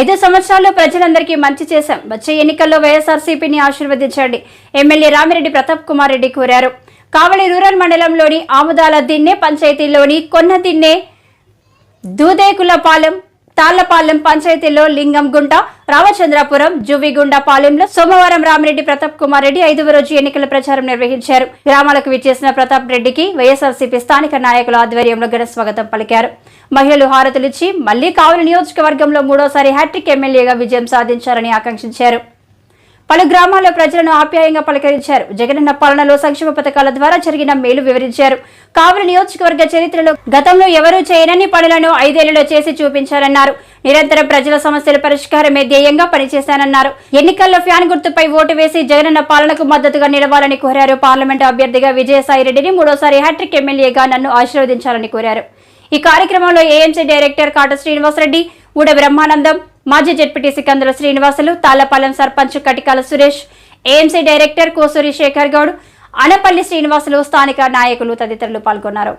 ఐదు సంవత్సరాల్లో ప్రజలందరికీ మంచి చేశాం. వచ్చే ఎన్నికల్లో వైఎస్ఆర్సీపీని ఆశీర్వదించండి ఎమ్మెల్యే రామిరెడ్డి ప్రతాప్ కుమార్ రెడ్డి కోరారు. కావలి రూరల్ మండలంలోని ఆముదాల దిన్నె పంచాయతీలోని కొన్న దిన్నె దూదేకులపాలెం తాళ్ళపాలెం పంచాయతీలో లింగంగుంట రామచంద్రాపురం జువిగుండ పాలెంలో సోమవారం రామిరెడ్డి ప్రతాప్ కుమార్ రెడ్డి ఐదవ రోజు ఎన్నికల ప్రచారం నిర్వహించారు. గ్రామాలకు విచ్చేసిన ప్రతాప్ రెడ్డికి వైఎస్ఆర్సీపీ స్థానిక నాయకుల ఆధ్వర్యంలో ఘన స్వాగతం పలికారు. మహిళలు హారతులిచ్చి మళ్ళీ కావలి నియోజకవర్గంలో మూడోసారి హ్యాట్రిక్ ఎమ్మెల్యేగా విజయం సాధించారని ఆకాంక్షించారు. పలు గ్రామాల్లో ప్రజలను ఆప్యాయంగా పలకరించారు. జగనన్న పాలనలో సంక్షేమ పథకాల ద్వారా జరిగిన మేలు వివరించారు. కావలి నియోజకవర్గ చరిత్రలో గతంలో ఎవరూ చేయనని పనులను ఐదేళ్ళలో చేసి చూపించారన్నారు. నిరంతరం ప్రజల సమస్యల పరిష్కారమే ధ్యేయంగా పనిచేశానన్నారు ఎన్నికల్లో ఫ్యాన్ గుర్తుపై ఓటు వేసి జగనన్న పాలనకు మద్దతుగా నిలవాలని కోరారు పార్లమెంటు అభ్యర్థిగా విజయసాయిరెడ్డిని మూడోసారి హ్యాట్రిక్ ఎమ్మెల్యేగా నన్ను ఆశీర్వదించాలని కోరారు. ఈ కార్యక్రమంలో ఏఎంసీ డైరెక్టర్ కాట శ్రీనివాసరెడ్డి ఊడ బ్రహ్మానందం మాజీ ZPTC Kandula Srinivasulu Tallapalem sarpanch Katikala Suresh AMC director Kosuri Sekhar Goud Anapalli Srinivasulu స్థానిక నాయకులు తదితరులు పాల్గొన్నారు.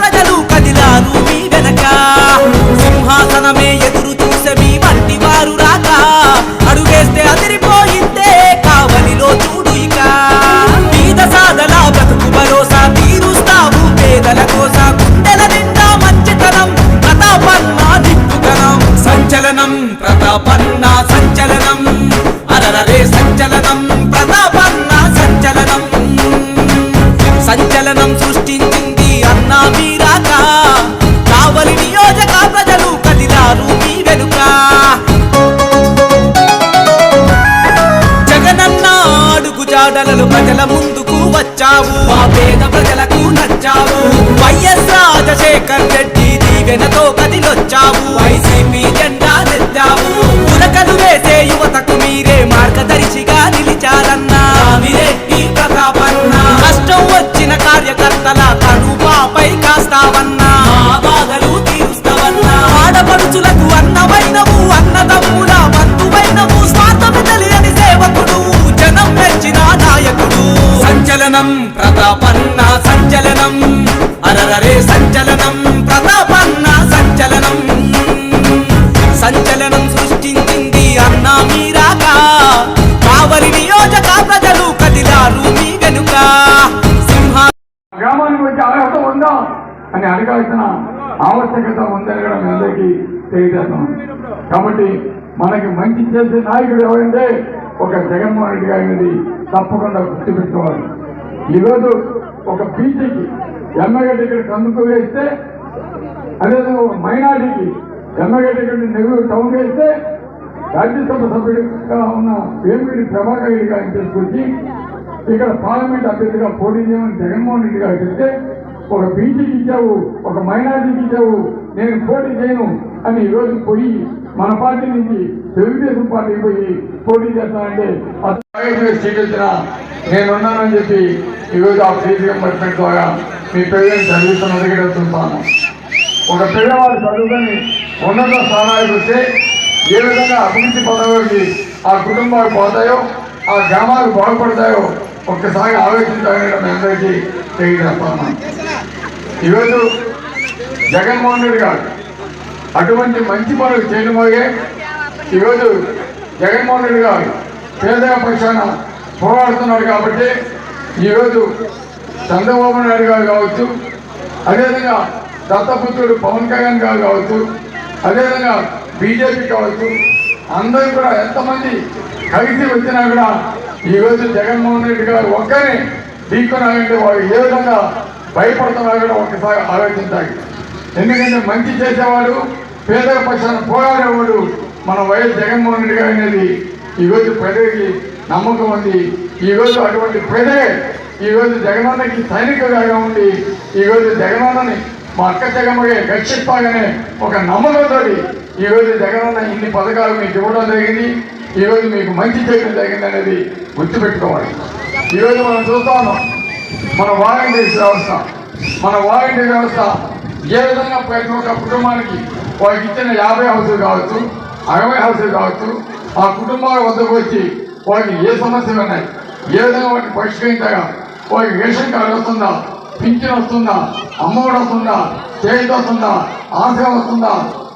ప్రజలు కదిలారు మీ వెనక. సింహాసనమే ఎదురు సంచలనం ప్రతాపన్న సంచలనం. అరరే సంచలనం ప్రతాపన్న సంచలనం. సంచలనం సృష్టించింది అన్నా మీరాక. కావలి నియోజక ప్రజలు కదిలారు మీ వెనుక. జగనన్న అడుగు జాడలలు ప్రజల ముందుకు వచ్చావు. ఆ పేద ప్రజలకు నచ్చావు. వైఎస్ రాజశేఖర్ రెడ్డి దీవెనతో కదిలొచ్చావు. వైసీపీ జెండా నెత్తావు. ఉరకలు వేసే యువతకు మీరే మార్గదర్శిగా నిలిచారన్నా. కష్టం వచ్చిన కార్యకర్తల కనుపాపై కాస్తావన్నా. బాధలు తీరుస్తావన్నా. ఆడపడుచులకు అన్నమైనవు అన్నదమ్ముల బంధువైనవు స్వార్థము తెలియని సేవకుడు జనం మెచ్చిన నాయకుడు. సంచలనం ప్రతాపన్న సంచలనం. అరరరే సంచలనం. సంచలనం సృష్టించింది అన్నా మీరాక. కావలి నియోజక ప్రజలు కదిలారు మీ వెనుక. సింహ గ్రామానికి వచ్చే అర్హత ఉందా అని అడగాల్సిన ఆవశ్యకత ఉందని కూడా మీ అందరికీ తెలియజేస్తాం. కాబట్టి మనకి మంచి చేసే నాయకుడు ఎవరంటే ఒక జగన్మోహన్ రెడ్డి గారి తప్పకుండా గుర్తుపెట్టుకోవాలి ఈరోజు ఒక బీసీకి ఎమ్మెల్యే టికెట్ కందుకు వేస్తే అదేవిధంగా ఒక మైనార్టీకి ఎమ్మెల్యే నెల్లూరు టౌన్ వేస్తే రాజ్యసభ సభ్యుడిగా ఉన్న వేమిరెడ్డి ప్రభాకర్ రెడ్డి గారిని తీసుకొచ్చి ఇక్కడ పార్లమెంట్ అభ్యర్థిగా పోటీ చేయమని జగన్మోహన్ రెడ్డి గారు చెప్తే ఒక బీసీకి ఇచ్చావు ఒక మైనార్టీకి ఇచ్చావు నేను పోటీ చేయను అని ఈరోజు పోయి మన పార్టీ నుంచి తెలుగుదేశం పార్టీ పోయి పోటీ చేస్తానంటే స్వీకరించిన నేనున్నానని చెప్పి ఈరోజు ఆ ఫీజు రింబర్స్మెంట్ ద్వారా మీ పిల్లల్ని చదివిస్తున్న దగ్గర చూస్తాను ఒక పిల్లవాడు చదువుకొని ఉన్నత స్థానానికి వస్తే ఏ విధంగా అభివృద్ధి పొందడానికి ఆ కుటుంబాలు పోతాయో ఆ గ్రామాలు బాగుపడతాయో ఒక్కసారి ఆలోచించాలని మీ అందరికీ తెలియజేస్తాను. ఈరోజు జగన్మోహన్ రెడ్డి గారు అటువంటి మంచి పనులు చేయడమోగే ఈరోజు జగన్మోహన్ రెడ్డి గారు పేదల పక్షాన పోరాడుతున్నారు కాబట్టి ఈరోజు చంద్రబాబు నాయుడు గారు కావచ్చు అదేవిధంగా దత్తపుత్రుడు పవన్ కళ్యాణ్ గారు కావచ్చు అదేవిధంగా బీజేపీ కావచ్చు అందరూ కూడా ఎంతమంది కలిసి వచ్చినా కూడా ఈరోజు జగన్మోహన్ రెడ్డి గారు ఒక్కరే ఢీకొనాలంటే వారు ఏ విధంగా భయపడుతున్నారు కూడా ఒకసారి ఆలోచించాలి. ఎందుకంటే మంచి చేసేవాడు పేదల పక్షాన పోరాడేవాడు మన వైఎస్ జగన్మోహన్ రెడ్డి గారు అనేది ఈరోజు ప్రజలకి నమ్మకం ఉంది. ఈరోజు అటువంటి ప్రజలే ఈరోజు జగనన్నకి సైనికులుగా ఉండి ఈరోజు జగనన్నని మా అక్క జగమ్మగా గడిచిప్పాగానే ఒక నమ్మకంతో ఈరోజు జగనన్న ఇన్ని పథకాలు మీకు ఇవ్వడం జరిగింది. ఈరోజు మీకు మంచి చేయడం జరిగింది అనేది గుర్తుపెట్టుకోవాలి. ఈరోజు మనం చూస్తా ఉన్నాం మన వాలంటీర్స్ వ్యవస్థ మన వాలంటీర్ వ్యవస్థ ఏ విధంగా ప్రతి ఒక్క కుటుంబానికి వారికి ఇచ్చిన యాభై హౌసులు కావచ్చు అరవై హౌసులు కావచ్చు ఆ కుటుంబాల వద్దకు వచ్చి వారికి ఏ సమస్యలు ఉన్నాయి ఏ విధంగా వాటిని పరిష్కరించగా వారికి రేషన్ కార్డు వస్తుందా పింఛన్ వస్తుందా? అమ్మఒడి వస్తుందా? చేతి వస్తుందా? ఆశ వస్తుందా?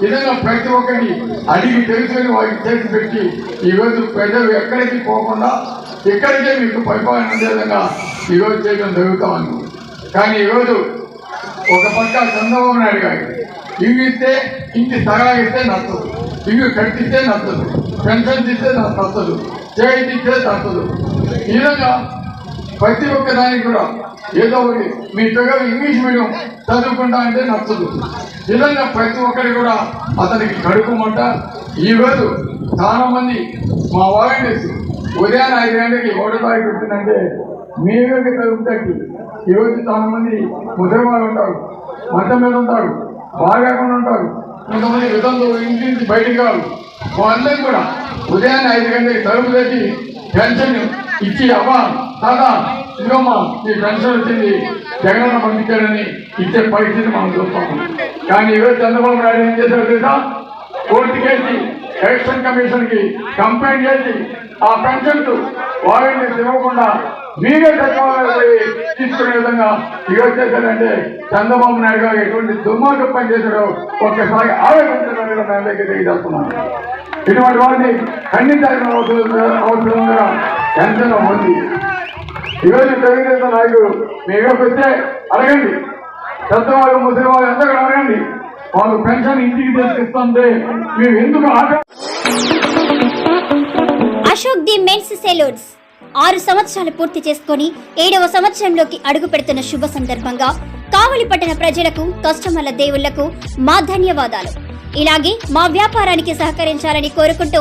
ఏదైనా ప్రతి ఒక్కరిని అడిగి తెలుసుకొని వారికి చేసి పెట్టి ఈరోజు ప్రజలు ఎక్కడికి పోకుండా ఇక్కడికే మీకు పరిపాలన ఉండే విధంగా ఈరోజు చేయడం జరుగుతా ఉంది. కానీ ఈరోజు ఒక పక్క చంద్రబాబు నాయుడు గారు ఇవి ఇస్తే ఇంటి స్థలాలు ఇస్తే నచ్చదు. ఇవి కట్టిస్తే నచ్చదు. పెన్షన్ ఇస్తే నాకు నచ్చదు. చేయిస్తే నచ్చదు ఈ విధంగా ప్రతి ఒక్క దానికి కూడా ఏదో ఒకటి. మీ పిల్లలు ఇంగ్లీష్ మీడియం చదువుకుంటా అంటే నచ్చదు. ఈ ప్రతి ఒక్కరి కూడా అతనికి కడుకోమంట ఈరోజు చాలామంది మా వాలంటీర్స్ ఉదయాన్నే ఐదు గంటలకి ఒకటో తారీఖు వచ్చిందంటే మీరు చదువుతాకి ఈరోజు చాలామంది ముసలి వాళ్ళు ఉంటారు మంచం మీద ఉంటారు బాగాకుండా ఉంటారు. కొంతమంది విధులు ఇంటి నుంచి బయటికి రారు. వాళ్ళందరూ కూడా ఉదయాన్నే ఐదు గంటలకి తలుపు తెచ్చి టెన్షన్ ఇచ్చి అవ్వ తాత ఇదిగోమ్మా ఈ పెన్షన్ వచ్చింది. జగనన్న పంపించాడని ఇచ్చే పరిస్థితి మనం చూస్తాము కానీ ఈరోజు చంద్రబాబు నాయుడు ఏం చేశారు తెలుసా? కోర్టుకేసి ఎలక్షన్ కమిషన్కి కంప్లైంట్ చేసి ఆ పెన్షన్ వారిని ఇవ్వకుండా మీరే సచివాలయాలు తీసుకునే విధంగా ఈరోజు చేశారంటే చంద్రబాబు నాయుడు గారు ఎటువంటి దుర్మార్గం పని చేశాడో ఒక్కసారి ఆలోచించడం నా దగ్గర తెలియజేస్తున్నాను. ఇటువంటి వారిని ఖండించాల్సిన అవసరం అవసరం కూడా ఎంతలో ఉంది ఈరోజు తెలుగుదేశం నాయకులు మీ వస్తే అడగండి. పెద్దవాళ్ళు ముసలి వాళ్ళు ఎంత అడగండి. వాళ్ళు పెన్షన్ ఇంటికి తీసుకొస్తుంటే మేము ఎందుకు ఆట అశోక్ ది మెన్స్ సెలూన్స్. ఆరు సంవత్సరాలు పూర్తి చేసుకొని ఏడవ సంవత్సరంలోకి అడుగు పెడుతున్న శుభ సందర్భంగా కావలి పట్టణ ప్రజలకు కస్టమర్ల దేవుళ్ళకు మా ధన్యవాదాలు. ఇలాగే మా వ్యాపారానికి సహకరించాలని కోరుకుంటూ